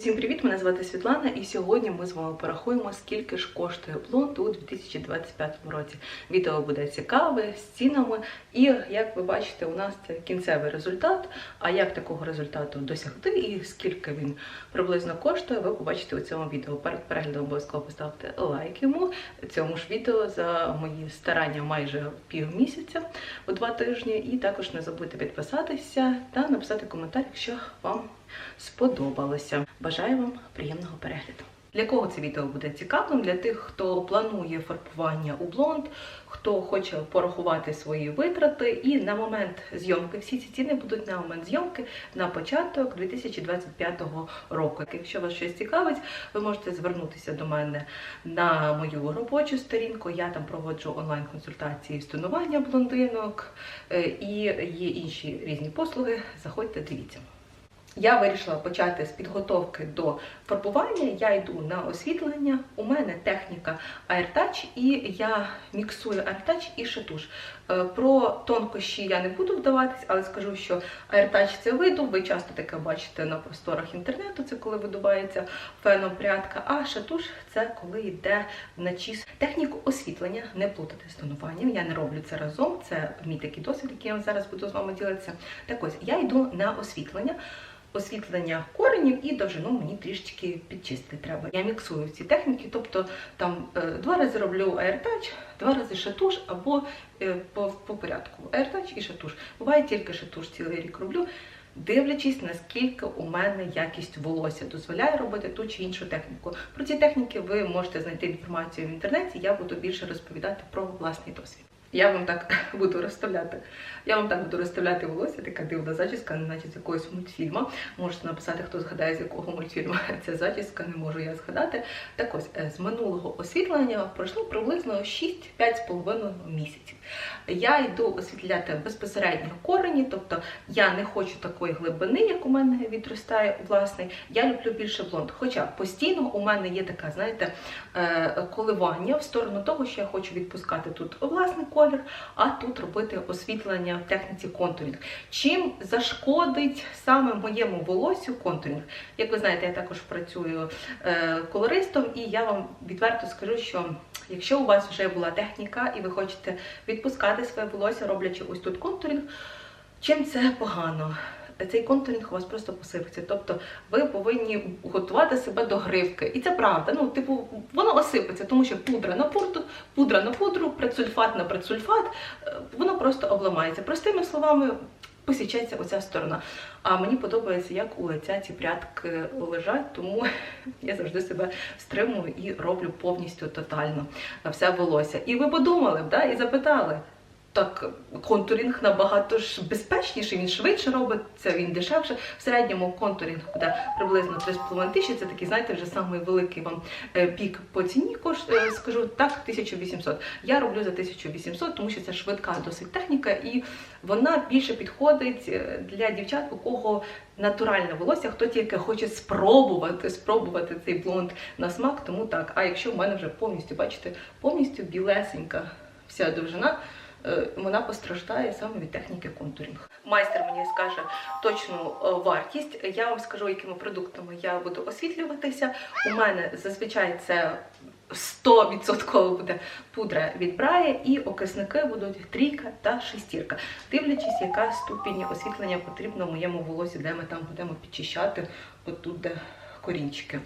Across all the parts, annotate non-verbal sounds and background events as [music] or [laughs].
Всім привіт! Мене звати Світлана, і сьогодні ми з вами порахуємо, скільки ж коштує блонд у 2025 році. Відео буде цікаве з цінами, і як ви бачите, у нас це кінцевий результат. А як такого результату досягти і скільки він приблизно коштує, ви побачите у цьому відео. Перед переглядом обов'язково поставте лайк йому цьому ж відео за мої старання майже півмісяця у два тижні. І також не забудьте підписатися та написати коментар, якщо вам сподобалося. Бажаю вам приємного перегляду. Для кого це відео буде цікавим? Для тих, хто планує фарбування у блонд, хто хоче порахувати свої витрати, і на момент зйомки всі ці ціни будуть на момент зйомки на початок 2025 року. Якщо вас щось цікавить, ви можете звернутися до мене на мою робочу сторінку. Я там проводжу онлайн-консультації з тонування блондинок е, і є інші різні послуги. Заходьте, дивіться. Я вирішила почати з підготовки до фарбування. Я йду на освітлення. У мене техніка AirTouch і я міксую AirTouch і шатуш. Е, Про тонкощі я не буду вдаватись, але скажу, що AirTouch це видув. Ви часто таке бачите на просторах інтернету. Це коли видувається феном прядка. А шатуш це коли йде вночі. Техніку освітлення не плутати з тонуванням. Я не роблю це разом. Це мій такий досвід, який я зараз буду з вами ділитися. Так ось я йду на освітлення освітлення коренів і довжину мені трішечки підчистити треба. Я міксую ці техніки, тобто там е, два рази роблю AirTouch, два рази шатуш або е, по, по порядку AirTouch і шатуш. Буває тільки шатуш цілий рік роблю. Дивлячись, наскільки у мене якість волосся дозволяє робити ту чи іншу техніку. Про ці техніки ви можете знайти інформацію в інтернеті. Я буду більше розповідати про власний досвід. Я вам так [laughs] буду розставляти. Я вам так буду розставляти волосся, така дивна зачіска, наче з якогось мультфільму. Можете написати, хто згадає, з якого мультфільму [laughs] ця зачіска, не можу я згадати. Так ось е, з минулого освітлення пройшло приблизно 6-5,5 місяців. Я йду освітляти безпосередньо корені, тобто я не хочу такої глибини, як у мене відростає власний. Я люблю більше блонд. Хоча постійно у мене є така, знаєте, е, коливання в сторону того, що я хочу відпускати тут власний колір, а тут робити освітлення в техніці контурінг. Чим зашкодить саме моєму волосю контурінг? Як ви знаєте, я також працюю е, колористом, і я вам відверто скажу, що якщо у вас вже була техніка і ви хочете відпускати своє волосся, роблячи ось тут контурінг, чим це погано? Цей контурінг у вас просто посипеться. Тобто ви повинні готувати себе до гривки. І це правда. Ну, типу, воно осипеться, тому що пудра на пудру, пудра на пудру, предсульфат на предсульфат, е, воно просто обламається. Простими словами, посічеться оця сторона. А мені подобається, як у лиця ці прядки лежать, тому [laughs] я завжди себе стримую і роблю повністю тотально все волосся. І ви подумали б, да, і запитали. Так, контурінг набагато ж безпечніший, він швидше робиться, він дешевше. В середньому контурінг буде приблизно 3,5 тисячі. Це такий, знаєте, вже самий великий вам е, пік по ціні, коштує, скажу так, 1800. Я роблю за 1800, тому що це швидка досить техніка, і вона більше підходить е, для дівчат, у кого натуральне волосся, хто тільки хоче спробувати спробувати цей блонд на смак, тому так. А якщо в мене вже повністю, бачите, повністю білесенька вся довжина е, вона постраждає саме від техніки контурінг. Майстер мені скаже точну е, вартість. Я вам скажу, якими продуктами я буду освітлюватися. У мене зазвичай це 100% буде пудра від Брая, і окисники будуть трійка та шестірка. Дивлячись, яка ступінь освітлення потрібна моєму волосі, де ми там будемо підчищати отут, де корінчики.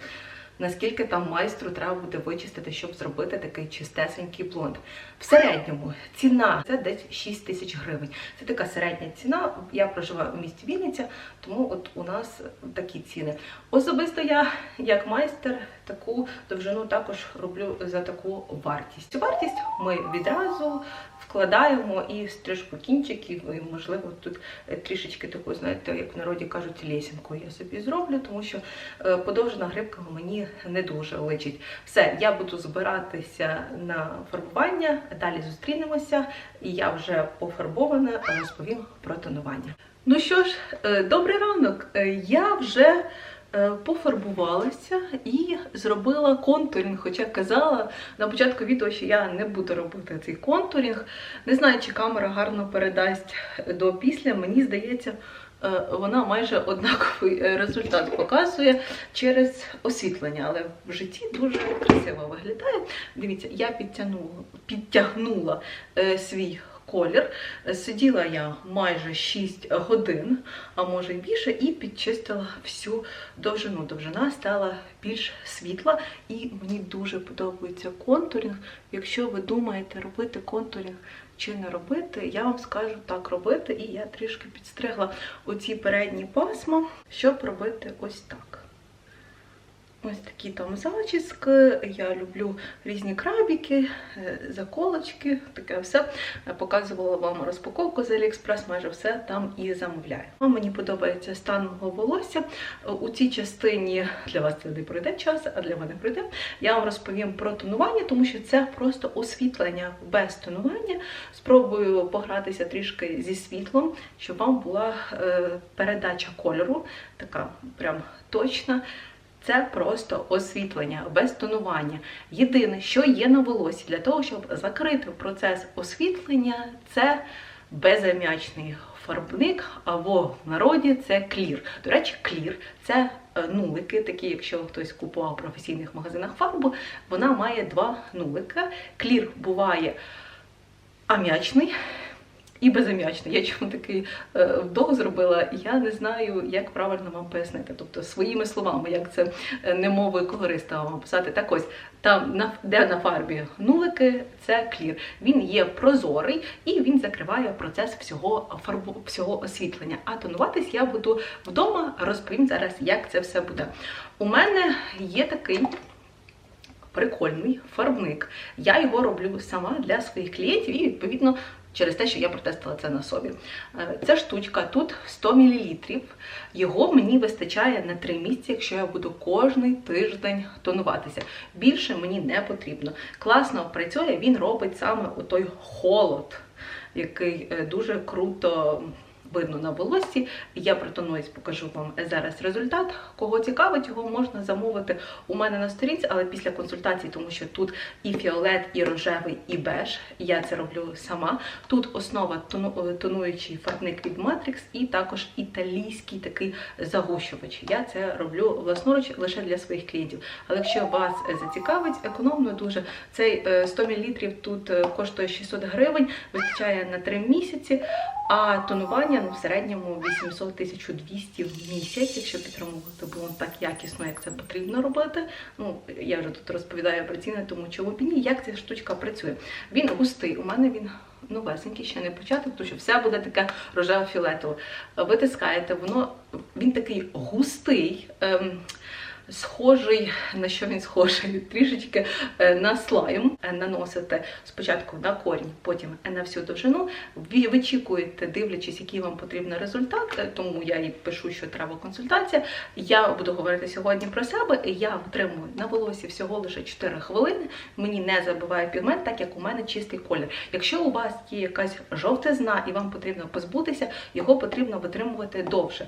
Наскільки там майстру треба буде вичистити, щоб зробити такий чистесенький блонд. В середньому ціна це десь 6 тисяч гривень. Це така середня ціна. Я проживаю у місті Вінниця, тому от у нас такі ціни. Особисто я, як майстер, таку довжину також роблю за таку вартість. Цю вартість ми відразу вкладаємо і стрижку кінчиків, і, можливо, тут трішечки таку, знаєте, як в народі кажуть, лесінку я собі зроблю, тому що е, подовжена грибка мені не дуже личить. Все, я буду збиратися на фарбування, далі зустрінемося, і я вже пофарбована, розповім про тонування. Ну що ж, е, добрий ранок. Е, Я вже е, пофарбувалася і зробила контурінг. Хоча казала на початку відео, що я не буду робити цей контурінг. Не знаю, чи камера гарно передасть до після. Мені здається, е, вона майже однаковий е, результат показує через освітлення, але в житті дуже красиво виглядає. Дивіться, я підтягнула, підтягнула е, свій колір. Сиділа я майже 6 годин, а може й більше, і підчистила всю довжину. Довжина стала більш світла, і мені дуже подобається контурінг. Якщо ви думаєте робити контурінг чи не робити, я вам скажу так робити, і я трішки підстригла оці передні пасма, щоб робити ось так. Ось такі там зачіски. Я люблю різні крабіки, е, заколочки, таке все. Показувала вам розпаковку з Aliexpress, майже все там і замовляю. А Мені подобається стан мого волосся. У цій частині для вас це не пройде час, а для мене пройде. Я вам розповім про тонування, тому що це просто освітлення без тонування. Спробую погратися трішки зі світлом, щоб вам була е, передача кольору, така прям точна. Це просто освітлення без тонування. Єдине, що є на волосі для того, щоб закрити процес освітлення, це безам'ячний фарбник, або в народі це клір. До речі, клір це е, нулики, такі, якщо хтось купував в професійних магазинах фарбу, вона має два нулика. Клір буває ам'ячний. І безам'ячний. Я чому такий е, вдох зробила, я не знаю, як правильно вам пояснити. Тобто своїми словами, як це е, не мовою колориста вам описати. Так ось там, де на фарбі нулики, це клір. Він є прозорий і він закриває процес всього фарбу, всього освітлення. А тонуватись я буду вдома, розповім зараз, як це все буде. У мене є такий прикольний фарбник. Я його роблю сама для своїх клієнтів і відповідно. Через те, що я протестила це на собі. Е, Ця штучка тут 100 мл. Його мені вистачає на 3 місяці, якщо я буду кожний тиждень тонуватися. Більше мені не потрібно. Класно працює, він робить саме той холод, який е, дуже круто видно на волоссі. Я протонуюсь, покажу вам зараз результат. Кого цікавить, його можна замовити у мене на сторінці, але після консультації, тому що тут і фіолет, і рожевий, і беж. Я це роблю сама. Тут основа тонуючий фарбник від Matrix і також італійський такий загущувач. Я це роблю власноруч лише для своїх клієнтів. Але якщо вас зацікавить, економно дуже цей е, 100 мл тут е, коштує 600 гривень, вистачає на 3 місяці. А тонування ну, в середньому 800-1200 в місяць, якщо підтримувати було так якісно, як це потрібно робити. Ну, я вже тут розповідаю про ціни, тому чому б ні, як ця штучка працює. Він густий, у мене він новесенький, ще не початок, тому що все буде таке рожево-фіолетове. Витискаєте, воно він такий густий. Ем, Схожий, на що він схожий? [laughs] Трішечки е, на слайм Е, наносите спочатку на корінь, потім на всю довжину. Ви вичікуєте, дивлячись, який вам потрібен результат, е, тому я і пишу, що треба консультація. Я буду говорити сьогодні про себе. Я втримую на волосі всього лише 4 хвилини. Мені не забиває пігмент, так як у мене чистий колір. Якщо у вас є якась жовтизна і вам потрібно позбутися, його потрібно витримувати довше.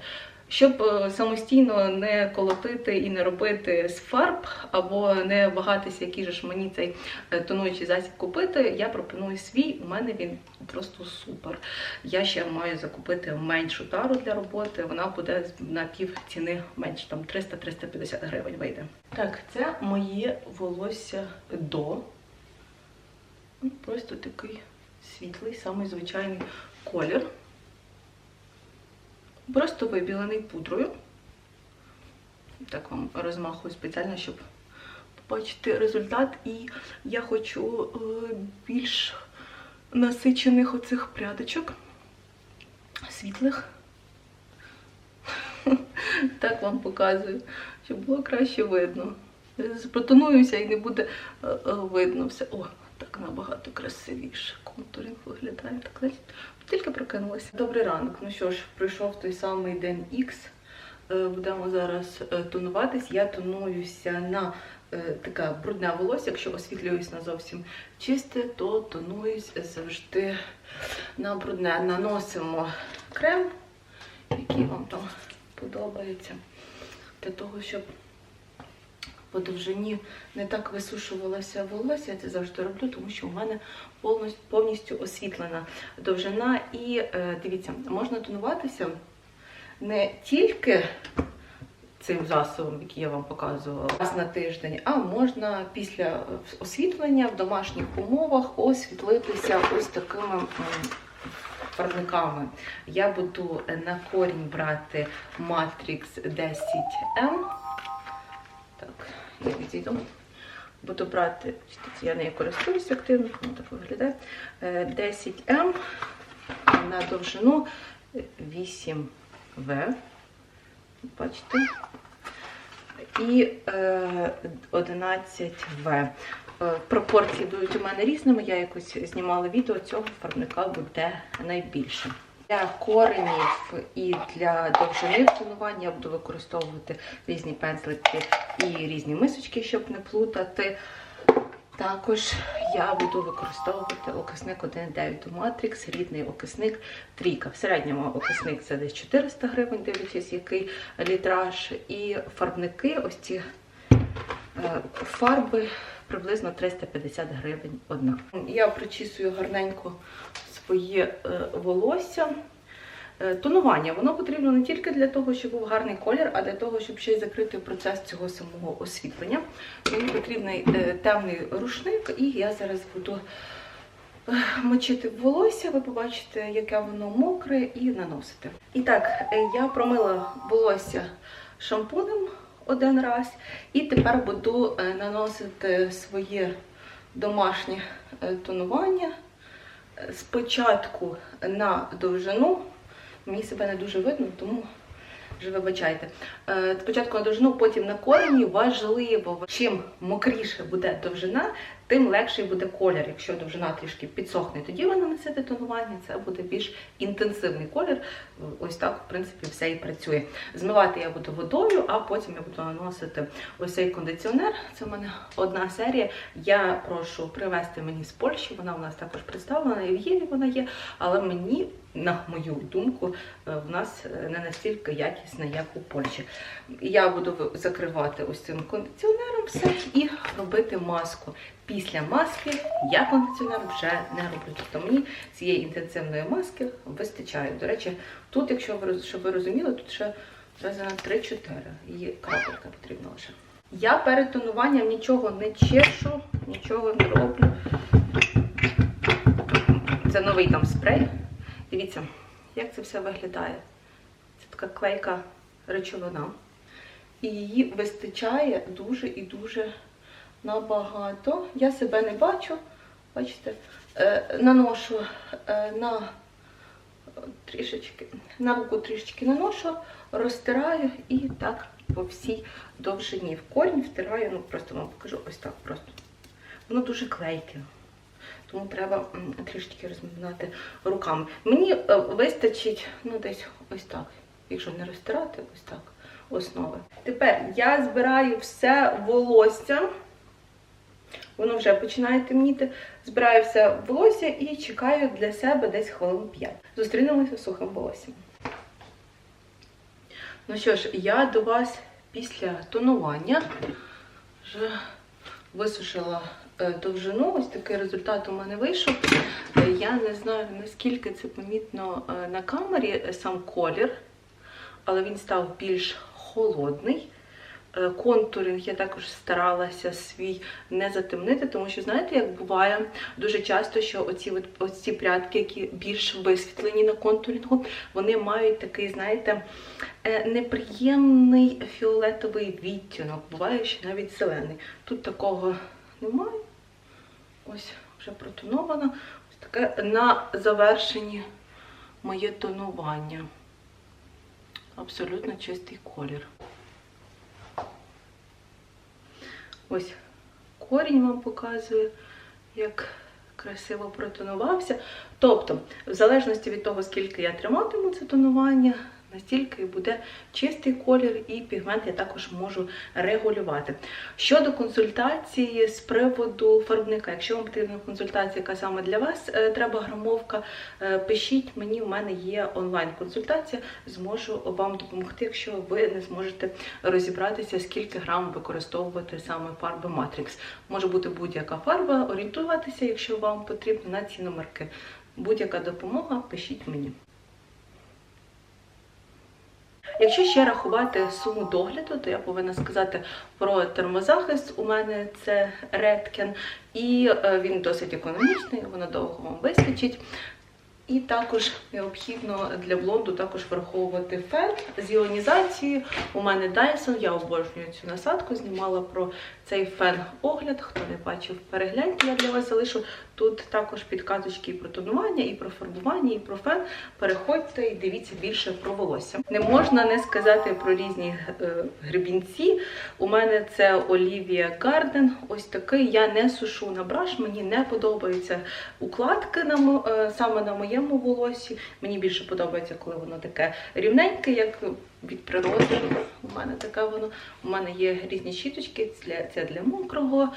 Щоб е, самостійно не колотити і не робити з фарб, або не вагатися, який же ж мені цей е, тонуючий засіб купити, я пропоную свій. У мене він просто супер. Я ще маю закупити меншу тару для роботи. Вона буде на пів ціни менше, там 300-350 гривень вийде. Так, це моє волосся до. Ну, Просто такий світлий, самий звичайний колір. Просто вибілений пудрою. Так вам розмахую спеціально, щоб побачити результат. І я хочу е, більш насичених оцих прядочок, світлих. [laughs] Так вам показую, щоб було краще видно. Протонуюся і не буде е, е, видно все. О, набагато красивіше. Контуринг виглядає так. знаєте, Тільки прокинулася. Добрий ранок. Ну що ж, прийшов той самий день Х. Е, Будемо зараз е, тонуватись. Я тонуюся на е, таке брудне волосся. Якщо освітлююсь на зовсім чисте, то тонуюсь завжди на брудне. Наносимо крем, який вам там подобається, для того, щоб по довжині не так висушувалося волосся. Я це завжди роблю, тому що у мене повністю, освітлена довжина. І е, дивіться, можна тонуватися не тільки цим засобом, який я вам показувала, раз на тиждень, а можна після освітлення в домашніх умовах освітлитися ось такими м, фарбниками. Я буду на корінь брати Matrix 10M. Я відійду. Буду брати, я нею користуюся активно, воно так виглядає. Е, 10М на довжину 8В. Бачите? І е, 11В. Е, Пропорції будуть у мене різними. Я якось знімала відео, цього фарбника буде найбільше. Для коренів і для довжини тонування я буду використовувати різні пензлики і різні мисочки, щоб не плутати. Також я буду використовувати окисник 1.9 у Matrix, рідний окисник трійка. В середньому окисник це десь 400 гривень, дивлячись, який літраж. І фарбники, ось ці е, фарби приблизно 350 гривень одна. Я причісую гарненько своє е, волосся. Е, Тонування воно потрібно не тільки для того, щоб був гарний колір, а для того, щоб ще й закрити процес цього самого освітлення. Мені потрібний е, темний рушник, і я зараз буду мочити волосся. Ви побачите, яке воно мокре, і наносити. І так, я промила волосся шампунем один раз, і тепер буду наносити своє домашнє тонування. Спочатку на довжину. Мені себе не дуже видно, тому вже вибачайте. Е, Спочатку на довжину, потім на корені. Важливо, чим мокріше буде довжина, тим легший буде колір. Якщо довжина трішки підсохне, тоді ви нанесете тонування, це буде більш інтенсивний колір. Ось так, в принципі, все і працює. Змивати я буду водою, а потім я буду наносити ось цей кондиціонер. Це в мене одна серія. Я прошу привезти мені з Польщі. Вона у нас також представлена, і в Єві вона є, але мені, на мою думку, е, в нас е, не настільки якісна, як у Польщі. Я буду закривати ось цим кондиціонером все і робити маску. Після маски я кондиціонер вже не роблю. Тобто мені цієї інтенсивної маски вистачає. До речі, тут, якщо ви щоб ви розуміли, тут ще рази на 3-4. Її крапелька потрібна лише. Я перед тонуванням нічого не чешу, нічого не роблю. Це новий там спрей. Дивіться, як це все виглядає. Це така клейка речовина. І її вистачає дуже і дуже набагато. Я себе не бачу. Бачите, е, наношу е, на трішечки, на руку трішечки наношу, розтираю і так по всій довжині. В корінь втираю, ну просто вам покажу ось так просто. Воно дуже клейке. Тому треба трішечки розминати руками. Мені е, вистачить, ну, десь ось так. Якщо не розтирати, ось так основи. Тепер я збираю все волосся. Воно вже починає темніти. Збираю все волосся і чекаю для себе десь хвилин 5. Зустрінемося з сухим волоссям. Ну що ж, я до вас після тонування вже висушила довжину. Ось такий результат у мене вийшов. Е, Я не знаю, наскільки це помітно е, на камері е, сам колір, але він став більш холодний. Е, Контуринг я також старалася свій не затемнити, тому що знаєте, як буває дуже часто, що оці, оці прядки, які більш висвітлені на контурінгу, вони мають такий, знаєте, е, неприємний фіолетовий відтінок. Буває, що навіть зелений. Тут такого немає. Ось вже протоновано. Ось таке на завершенні моє тонування. Абсолютно чистий колір. Ось корінь вам показує, як красиво протонувався. Тобто, в залежності від того, скільки я триматиму це тонування, настільки буде чистий колір, і пігмент я також можу регулювати. Щодо консультації з приводу фарбника, якщо вам потрібна консультація, яка саме для вас е, треба грамовка, е, пишіть мені, у мене є онлайн-консультація, зможу вам допомогти, якщо ви не зможете розібратися, скільки грам використовувати саме фарби Matrix. Може бути будь-яка фарба, орієнтуватися, якщо вам потрібно на ці номерки. Будь-яка допомога, пишіть мені. Якщо ще рахувати суму догляду, то я повинна сказати про термозахист. У мене це Redken, і е, він досить економічний, воно довго вам вистачить. І також необхідно для блонду також враховувати фен з іонізацією. У мене Dyson, я обожнюю цю насадку, знімала про цей фен огляд. Хто не бачив, перегляньте, я для вас залишу. Тут також підказочки і про тонування, і про фарбування, і про фен. Переходьте і дивіться більше про волосся. Не можна не сказати про різні е, гребінці. У мене це Olivia Garden. Ось такий. Я не сушу на браш, мені не подобаються укладки на е, саме на моєму волосі. Мені більше подобається, коли воно таке рівненьке, як від природи. У мене таке воно. У мене є різні щіточки. Це для мокрого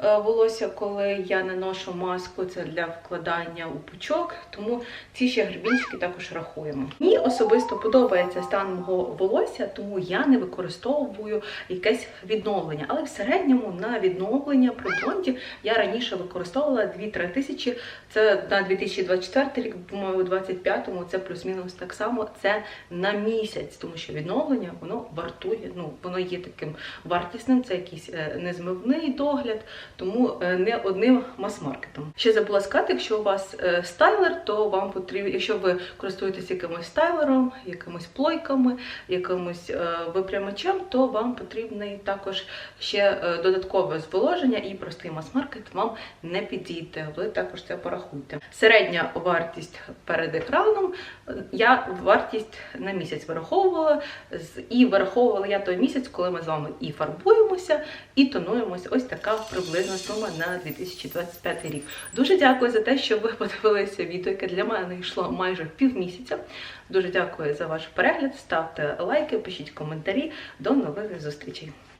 е, волосся, коли я наношу маску, це для вкладання у пучок. Тому ці ще гребінчики також рахуємо. Мені особисто подобається стан мого волосся, тому я не використовую якесь відновлення. Але в середньому на відновлення при блонді я раніше використовувала 2-3 тисячі. Це на 2024 рік, по-моєму, 25-му це плюс-мінус так само. Це на місяць, тому що відновлення воно вартує. Ну воно є таким вартісним. Це якийсь е, незмивний догляд, тому е, не одним мас-маркетом. Ще забула сказати, якщо у вас е, стайлер, то вам потрібно, якщо ви користуєтесь якимось стайлером, якимось плойками, якимось випрямачем, то вам потрібний також ще додаткове зволоження і простий мас-маркет вам не підійде. Ви також це порахуйте. Середня вартість перед екраном. Я вартість на місяць вираховувала і враховувала я той місяць, коли ми з вами і фарбуємося, і тонуємося. Ось така приблизна сума на 2025 рік. Дуже дякую за те, що ви [laughs] подивилися відео, яке для мене йшло майже півмісяця. Дуже дякую за ваш перегляд. Ставте лайки, пишіть коментарі. До нових зустрічей.